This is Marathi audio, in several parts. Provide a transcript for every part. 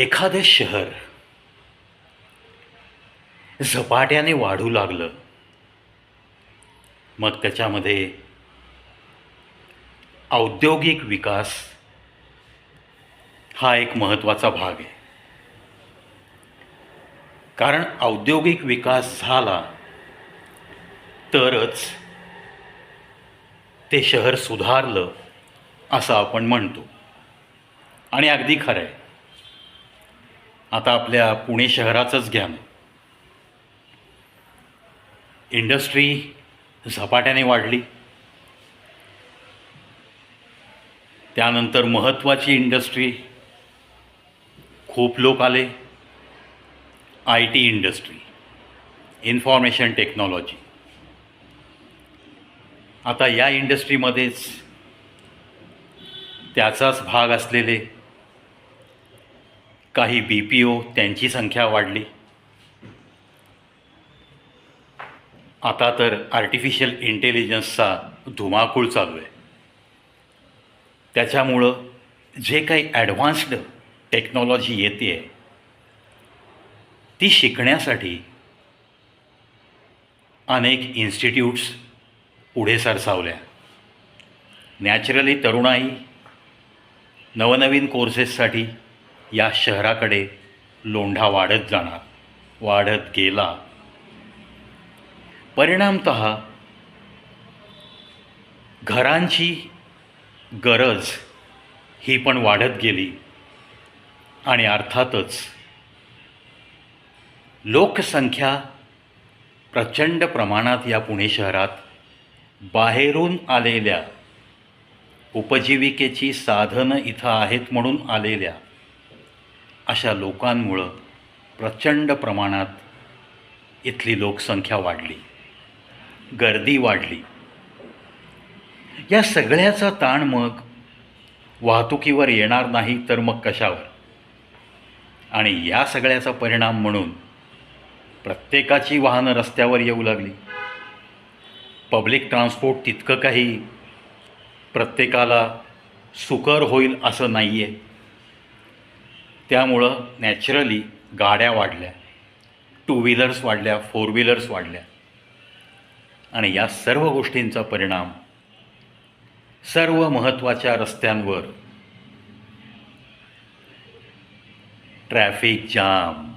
एखादं शहर झपाट्याने वाढू लागलं मग त्याच्यामध्ये औद्योगिक विकास हा एक महत्त्वाचा भाग आहे. कारण औद्योगिक विकास झाला तरच ते शहर सुधारलं असं आपण म्हणतो. आणि अगदी खरं आहे. आता आपल्या पुणे शहराचंच घ्या. इंडस्ट्री झपाट्याने वाढली. त्यानंतर महत्त्वाची इंडस्ट्री खूप लोक आले. I T industry information technology आता या इंडस्ट्रीमध्येच त्याचाच भाग असलेले काही बी पी ओ त्यांची संख्या वाढली. आता तर आर्टिफिशियल इंटेलिजन्सचा धुमाकूळ चालू आहे. त्याच्यामुळं जे काही ॲडव्हान्स्ड टेक्नॉलॉजी येते आहे ती शिकण्यासाठी अनेक इन्स्टिट्यूट्स पुढे सरसावल्या. नॅचरली तरुणाई नवनवीन कोर्सेससाठी या शहराकडे लोंढा वाढत जाणार वाढत गेला. परिणामत घरांची गरज ही पण वाढत गेली आणि अर्थातच लोकसंख्या प्रचंड प्रमाणात या पुणे शहरात बाहेरून आलेल्या उपजीविकेची साधनं इथं आहेत म्हणून आलेल्या अशा लोकांमुळं प्रचंड प्रमाणात इथली लोकसंख्या वाढली. गर्दी वाढली. या सगळ्याचा ताण मग वाहतुकीवर येणार नाही तर मग कशावर? आणि या सगळ्याचा परिणाम म्हणून प्रत्येकाची वाहनं रस्त्यावर येऊ लागली. पब्लिक ट्रान्सपोर्ट तितकं काही प्रत्येकाला सुकर होईल असं नाही आहे त्यामुळं नॅचरली गाड्या वाढल्या. टू व्हीलर्स वाढल्या फोर व्हीलर्स वाढल्या. आणि या सर्व गोष्टींचा परिणाम सर्व महत्त्वाच्या रस्त्यांवर ट्रॅफिक जाम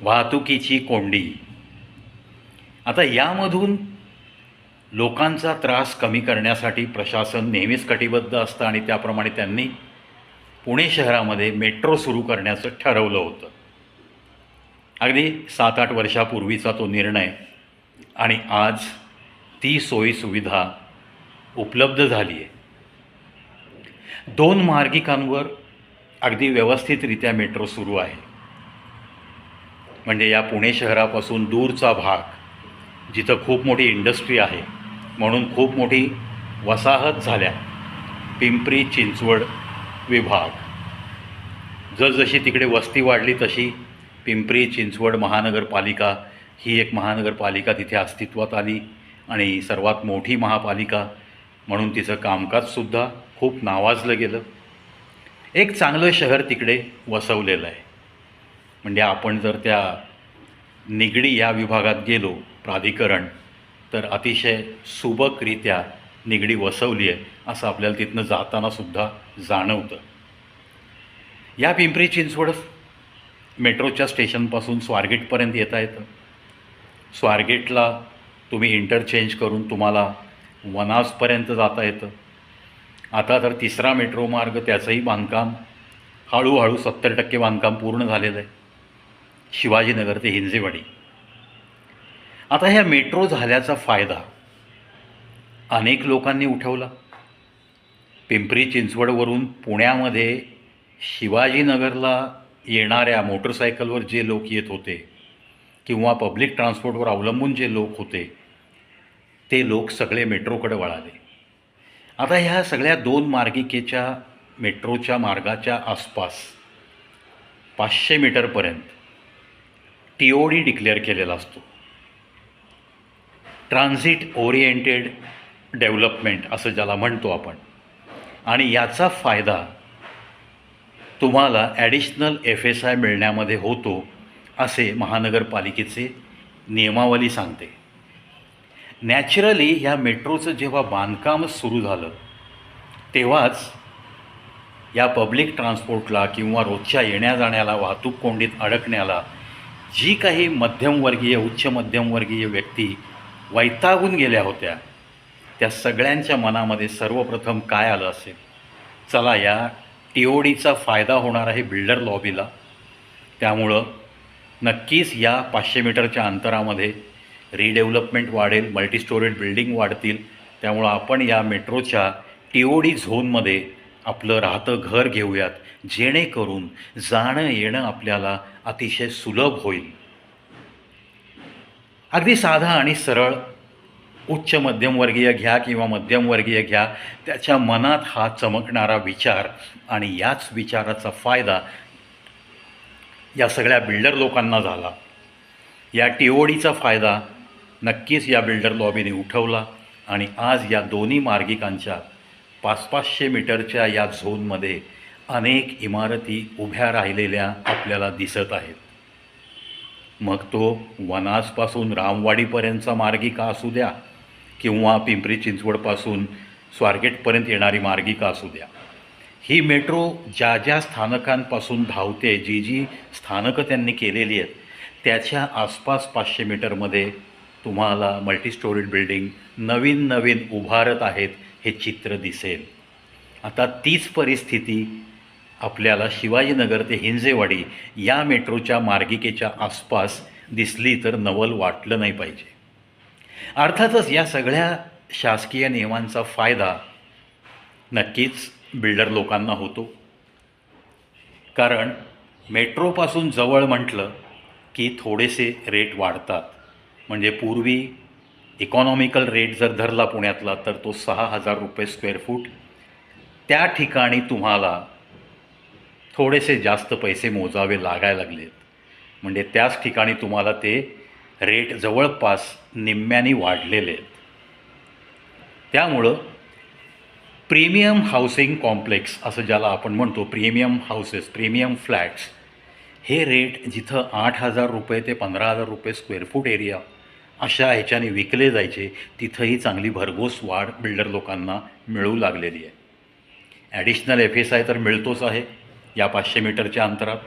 वाहतुकीची कोंडी. आता यामधून लोकांचा त्रास कमी करण्यासाठी प्रशासन नेहमीच कटिबद्ध असतं आणि त्याप्रमाणे त्यांनी पुणे शहरामध्ये मेट्रो सुरू करण्याचं ठरवलं होतं. अगदी सात आठ वर्षापूर्वीचा तो निर्णय आणि आज ती सोयीसुविधा उपलब्ध झाली आहे दोन मार्गिकांवर अगदी व्यवस्थितरित्या मेट्रो सुरू आहे. म्हणजे या पुणे शहरापासून दूरचा भाग जिथं खूप मोठी इंडस्ट्री आहे म्हणून खूप मोठी वसाहत झाल्या. पिंपरी चिंचवड विभाग. जसजशी तिकडे वस्ती वाढली तशी पिंपरी चिंचवड महानगरपालिका ही एक महानगरपालिका तिथे अस्तित्वात आली आणि सर्वात मोठी महापालिका म्हणून तिचं कामकाजसुद्धा खूप नावाजलं गेलं. एक चांगलं शहर तिकडे वसवलेलं आहे. म्हणजे आपण जर त्या निगडी या विभागात गेलो प्राधिकरण तर अतिशय सुबकरित्या निगडी वसवली आहे असं आपल्याला तिथनं जातानासुद्धा जाणवतं. या पिंपरी चिंचवड मेट्रोच्या स्टेशनपासून स्वारगेटपर्यंत येता येतं. स्वारगेटला तुम्ही इंटरचेंज करून तुम्हाला वनाजपर्यंत जाता येतं. आता तर तिसरा मेट्रो मार्ग त्याचंही बांधकाम हळूहळू सत्तर टक्के बांधकाम पूर्ण झालेलं आहे. शिवाजीनगर ते हिंजेवाडी. आता ह्या मेट्रो झाल्याचा फायदा अनेक लोकांनी उठवला. पिंपरी चिंचवडवरून पुण्यामध्ये शिवाजीनगरला येणाऱ्या मोटरसायकलवर जे लोक येत होते किंवा पब्लिक ट्रान्सपोर्टवर अवलंबून जे लोक होते ते लोक सगळे मेट्रोकडे वळाले. आता ह्या सगळ्या दोन मार्गिकेच्या मेट्रोच्या मार्गाच्या आसपास पाचशे मीटरपर्यंत टी ओ डी डिक्लेअर केलेला असतो. ट्रान्झिट ओरिएंटेड डेव्हलपमेंट असं ज्याला म्हणतो आपण. आणि याचा फायदा तुम्हाला ॲडिशनल एफ एस आय मिळण्यामध्ये होतो असे महानगरपालिकेचे नियमावली सांगते. नॅचरली ह्या मेट्रोचं जेव्हा बांधकाम सुरू झालं तेव्हाच या पब्लिक ट्रान्सपोर्टला किंवा रोजच्या येण्या जाण्याला वाहतूक कोंडीत अडकण्याला जी काही मध्यमवर्गीय उच्च मध्यमवर्गीय व्यक्ती वैतागून गेल्या होत्या त्या सगळ्यांच्या मनामध्ये सर्वप्रथम काय आलं असेल? चला या टीओडीचा ओ डीचा फायदा होणार आहे बिल्डर लॉबीला. त्यामुळं नक्कीच या पाचशे मीटरच्या अंतरामध्ये रिडेव्हलपमेंट वाढेल मल्टीस्टोरेड बिल्डिंग वाढतील. त्यामुळं आपण या मेट्रोच्या टीओडी ओ डी झोनमध्ये आपलं राहतं घर घेऊयात जेणेकरून जाणं येणं आपल्याला अतिशय सुलभ होईल. अगदी साधा आणि सरळ उच्च मध्यमवर्गीय घ्या किंवा मध्यमवर्गीय घ्या त्याच्या मनात हा चमकणारा विचार आणि याच विचाराचा फायदा या सगळ्या बिल्डर लोकांना झाला. या टी फायदा नक्कीच या बिल्डर लॉबीने उठवला आणि आज या दोन्ही मार्गिकांच्या पाच पाचशे मीटरच्या या झोनमध्ये अनेक इमारती उभ्या राहिलेल्या आपल्याला दिसत आहेत. मग तो वनासपासून रामवाडीपर्यंतचा मार्गिका असू द्या किंवा पिंपरी चिंचवडपासून स्वारगेटपर्यंत येणारी मार्गिका असू द्या. ही मेट्रो ज्या ज्या स्थानकांपासून धावते जी जी स्थानकं त्यांनी केलेली आहेत त्याच्या आसपास पाचशे मीटरमध्ये तुम्हाला मल्टीस्टोरीड बिल्डिंग नवीन नवीन उभारत आहेत हे चित्र दिसेल. आता तीच परिस्थिती आपल्याला शिवाजीनगर ते हिंजेवाडी या मेट्रोच्या मार्गिकेच्या आसपास दिसली तर नवल वाटलं नाही पाहिजे. अर्थातच या सगळ्या शासकीय नियमांचा फायदा नक्कीच बिल्डर लोकांना होतो. कारण मेट्रोपासून जवळ म्हटलं की थोडेसे रेट वाढतात. म्हणजे पूर्वी इकॉनॉमिकल रेट जर धरला पुण्यातला तर तो सहा हजार रुपये स्क्वेअर फूट त्या ठिकाणी तुम्हाला थोडेसे जास्त पैसे मोजावे लागायला लागलेत. म्हणजे त्याच ठिकाणी तुम्हाला ते रेट जवळपास निम्म्याने वाढलेले आहेत. त्यामुळं प्रीमियम हाऊसिंग कॉम्प्लेक्स असं ज्याला आपण म्हणतो प्रीमियम हाऊसेस प्रीमियम फ्लॅट्स हे रेट जिथं आठ हजार रुपये ते पंधरा हजार रुपये स्क्वेअर फूट एरिया अशा ह्याच्याने विकले जायचे तिथंही चांगली भरघोस वाढ बिल्डर लोकांना मिळू लागलेली आहे. ॲडिशनल एफ एस आय तर मिळतोच आहे या पाचशे मीटरच्या अंतरात.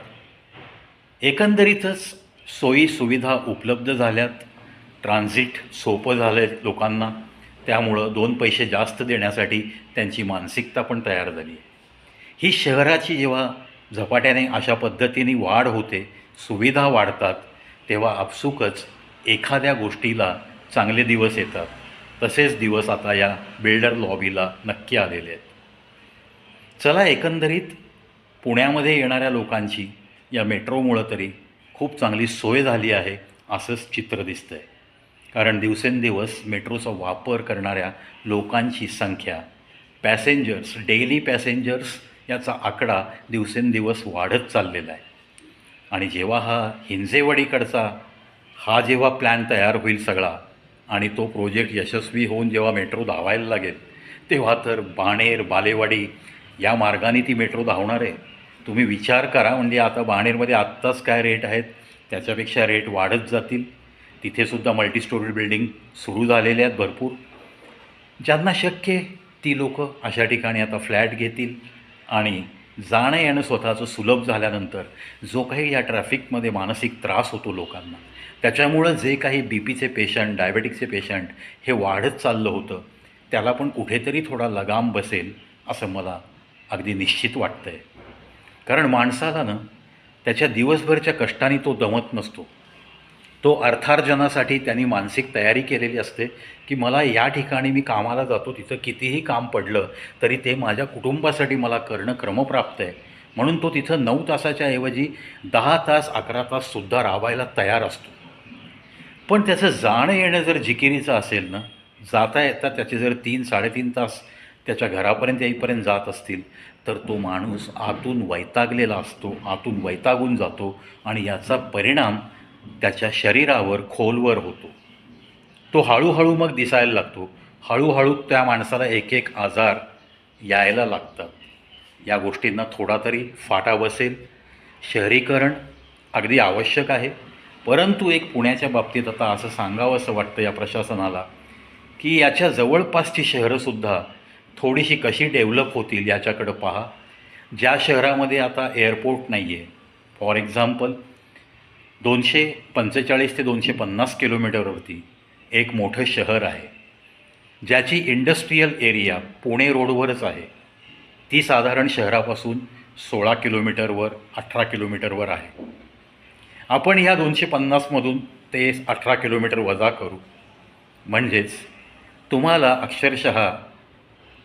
एकंदरीतच सोयी सुविधा उपलब्ध झाल्यात. ट्रान्झिट सोपं झालं आहे लोकांना. त्यामुळं दोन पैसे जास्त देण्यासाठी त्यांची मानसिकता पण तयार झाली. आहे ही शहराची जेव्हा झपाट्याने अशा पद्धतीने वाढ होते सुविधा वाढतात तेव्हा आपसुकच एखाद्या गोष्टीला चांगले दिवस येतात. तसेच दिवस आता या बिल्डर लॉबीला नक्की आलेले आहेत. चला एकंदरीत पुण्यामध्ये येणाऱ्या लोकांची या मेट्रोमुळं तरी खूप चांगली सोय झाली आहे असंच चित्र दिसतं आहे कारण दिवसेंदिवस मेट्रोचा वापर करणाऱ्या लोकांची संख्या पॅसेंजर्स डेली पॅसेंजर्स याचा आकडा दिवसेंदिवस वाढत चाललेला आहे. आणि जेव्हा हा हिंजेवडीकडचा हा जेव्हा प्लॅन तयार होईल सगळा आणि तो प्रोजेक्ट यशस्वी होऊन जेव्हा मेट्रो धावायला लागेल तेव्हा तर बाणेर बालेवाडी या मार्गाने ती मेट्रो धावणार आहे. तुम्ही विचार करा म्हणजे आता बाणेरमध्ये आत्ताच काय रेट आहेत त्याच्यापेक्षा रेट वाढत जातील. तिथेसुद्धा मल्टीस्टोरी बिल्डिंग सुरू झालेले आहेत भरपूर. ज्यांना शक्य आहे ती लोकं अशा ठिकाणी आता फ्लॅट घेतील. आणि जाणं येणं स्वतःचं सुलभ झाल्यानंतर जो काही या ट्रॅफिकमध्ये मानसिक त्रास होतो लोकांना त्याच्यामुळं जे काही बी पीचे पेशंट डायबेटिकचे पेशंट हे वाढत चाललं होतं त्याला पण कुठेतरी थोडा लगाम बसेल असं मला अगदी निश्चित वाटतं आहे कारण माणसाला ना त्याच्या दिवसभरच्या कष्टाने तो दमत नसतो. तो अर्थार्जनासाठी त्यांनी मानसिक तयारी केलेली असते की मला या ठिकाणी मी कामाला जातो तिथं कितीही काम पडलं तरी ते माझ्या कुटुंबासाठी मला करणं क्रमप्राप्त आहे. म्हणून तो तिथं नऊ तासाच्या ऐवजी दहा तास अकरा ताससुद्धा राबायला तयार असतो. पण त्याचं जाणं येणं जर जिकिरीचं असेल ना जाता येता त्याचे जर तीन साडेतीन तास त्याच्या घरापर्यंत येईपर्यंत जात असतील तर तो माणूस आतून वैतागलेला असतो आतून वैतागून जातो आणि याचा परिणाम त्याच्या शरीरावर खोलवर होतो. तो हळूहळू मग दिसायला लागतो. हळूहळू त्या माणसाला एक एक आजार यायला लागतात. या गोष्टींना थोडा तरी फाटा बसेल. शहरीकरण अगदी आवश्यक आहे. परंतु एक पुण्याच्या बाबतीत आता असं सांगावं असं वाटतं या प्रशासनाला की याच्या जवळपासची शहरंसुद्धा थोडीशी कशी डेव्हलप होतील याच्याकडं पहा. ज्या शहरामध्ये आता एअरपोर्ट नाही आहे फॉर एक्झाम्पल दोनशे पंचेचाळीस ते दोनशे पन्नास किलोमीटरवरती एक मोठं शहर आहे ज्याची इंडस्ट्रीयल एरिया पुणे रोडवरच आहे. ती साधारण शहरापासून सोळा किलोमीटरवर अठरा किलोमीटरवर आहे. आपण या दोनशे पन्नासमधून ते अठरा किलोमीटर वजा करू. म्हणजेच तुम्हाला अक्षरशः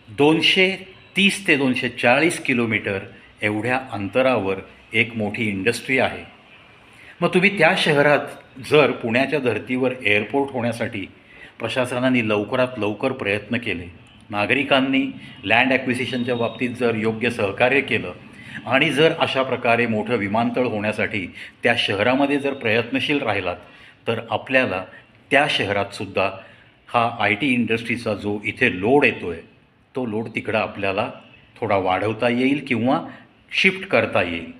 दोनशे तीस ते दोनशे चाळीस किलोमीटर एवढ्या अंतरावर एक मोठी इंडस्ट्री आहे. मग तुम्ही त्या शहरात जर पुण्याच्या धर्तीवर एअरपोर्ट होण्यासाठी प्रशासनाने लवकरात लवकर प्रयत्न केले नागरिकांनी लँड ॲक्विसिशनच्या बाबतीत जर योग्य सहकार्य केलं आणि जर अशा प्रकारे मोठं विमानतळ होण्यासाठी त्या शहरामध्ये जर प्रयत्नशील राहिलात तर आपल्याला त्या शहरातसुद्धा हा आय टी इंडस्ट्रीचा जो इथे लोड येतो आहे तो लोड तिकडं आपल्याला थोडा वाढवता येईल किंवा शिफ्ट करता येईल.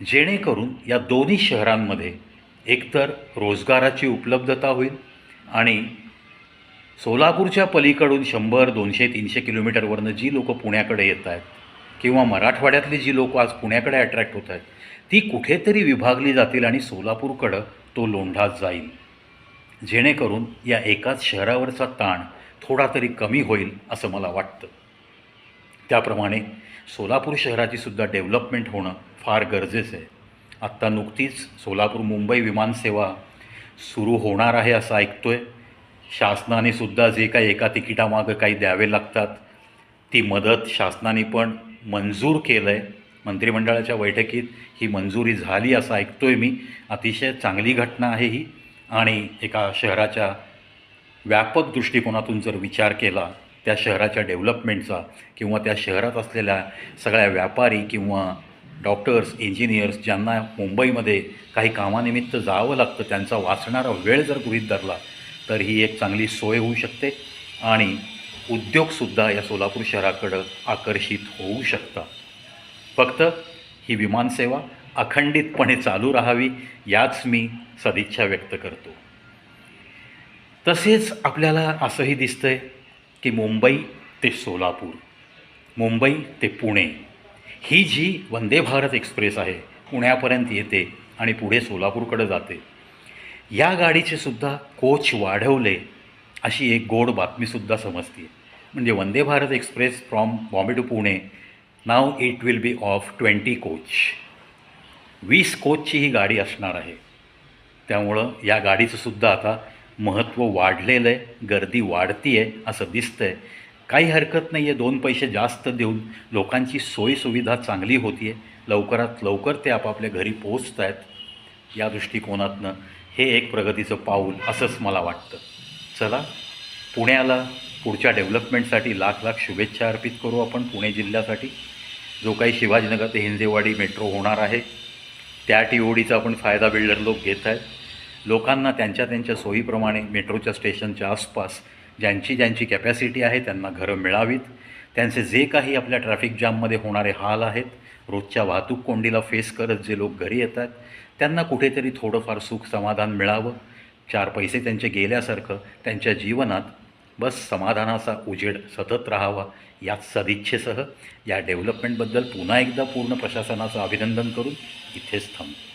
जेणेकरून या दोन्ही शहरांमध्ये एकतर रोजगाराची उपलब्धता होईल आणि सोलापूरच्या पलीकडून शंभर दोनशे तीनशे किलोमीटरवरनं जी लोकं पुण्याकडे येत आहेत किंवा मराठवाड्यातली जी लोकं आज पुण्याकडे अट्रॅक्ट होत आहेत ती कुठेतरी विभागली जातील आणि सोलापूरकडं तो लोंढा जाईल. जेणेकरून या एकाच शहरावरचा ताण थोडा तरी कमी होईल असं मला वाटतं. त्याप्रमाणे सोलापूर शहराची सुद्धा डेव्हलपमेंट होणं फार गरजेचं आहे. आत्ता नुकतीच सोलापूर मुंबई विमानसेवा सुरू होणार आहे असं ऐकतोय. शासनाने सुद्धा जे काही एका तिकिटामागं काही द्यावे लागतात ती मदत शासनाने पण मंजूर केलं आहे मंत्रिमंडळाच्या बैठकीत ही मंजुरी झाली असं ऐकतोय मी. अतिशय चांगली घटना आहे ही. आणि एका शहराच्या व्यापक दृष्टिकोनातून जर विचार केला त्या शहराच्या डेव्हलपमेंटचा किंवा त्या शहरात असलेल्या सगळ्या व्यापारी किंवा डॉक्टर्स इंजिनियर्स ज्यांना मुंबईमध्ये काही कामानिमित्त जावं लागतं त्यांचा वाचणारा वेळ जर गृहीत धरला तर ही एक चांगली सोय होऊ शकते आणि उद्योगसुद्धा या सोलापूर शहराकडं आकर्षित होऊ शकतात फक्त ही विमानसेवा अखंडितपणे चालू राहावी याच मी सदिच्छा व्यक्त करतो. तसेच आपल्याला असंही दिसतंय की मुंबई ते सोलापूर मुंबई ते पुणे ही जी वंदे भारत एक्सप्रेस आहे पुण्यापर्यंत येते आणि पुढे सोलापूरकडे जाते या गाडीचे सुद्धा कोच वाढवले अशी एक गोड बातमीसुद्धा समजते म्हणजे Vande Bharat express from Bombay to Pune now it will be of twenty coach. वीस कोचची ही गाडी असणार आहे. त्यामुळं या गाडीचंसुद्धा आता महत्त्व वाढलेलं आहे गर्दी वाढती आहे असं दिसतं आहे काही हरकत नाही आहे दोन पैसे जास्त देऊन लोकांची सोयीसुविधा चांगली होती आहे लवकरात लवकर ते आपापल्या घरी पोचत आहेत या दृष्टिकोनातनं हे एक प्रगतीचं पाऊल असंच मला वाटतं. चला पुण्याला पुढच्या डेव्हलपमेंटसाठी लाख लाख शुभेच्छा अर्पित करू आपण पुणे जिल्ह्यासाठी. जो काही शिवाजीनगर ते हिंजेवाडी मेट्रो होणार आहे त्या टी ओडीचा आपण फायदा बिल्डर लोक घेत आहेत लोकांना त्यांच्या त्यांच्या सोयीप्रमाणे मेट्रोच्या स्टेशनच्या आसपास ज्यांची ज्यांची कॅपॅसिटी आहे त्यांना घरं मिळावीत. त्यांचे जे काही आपल्या ट्रॅफिक जाममध्ये होणारे हाल आहेत रोजच्या वाहतूक कोंडीला फेस करत जे लोक घरी येतात त्यांना कुठेतरी थोडंफार सुख समाधान मिळावं. चार पैसे त्यांचे गेल्यासारखं त्यांच्या जीवनात बस समाधानाचा उजेड सतत राहावा याच सदिच्छेसह या डेव्हलपमेंटबद्दल पुन्हा एकदा पूर्ण प्रशासनाचं अभिनंदन करून इथेच थांबतो.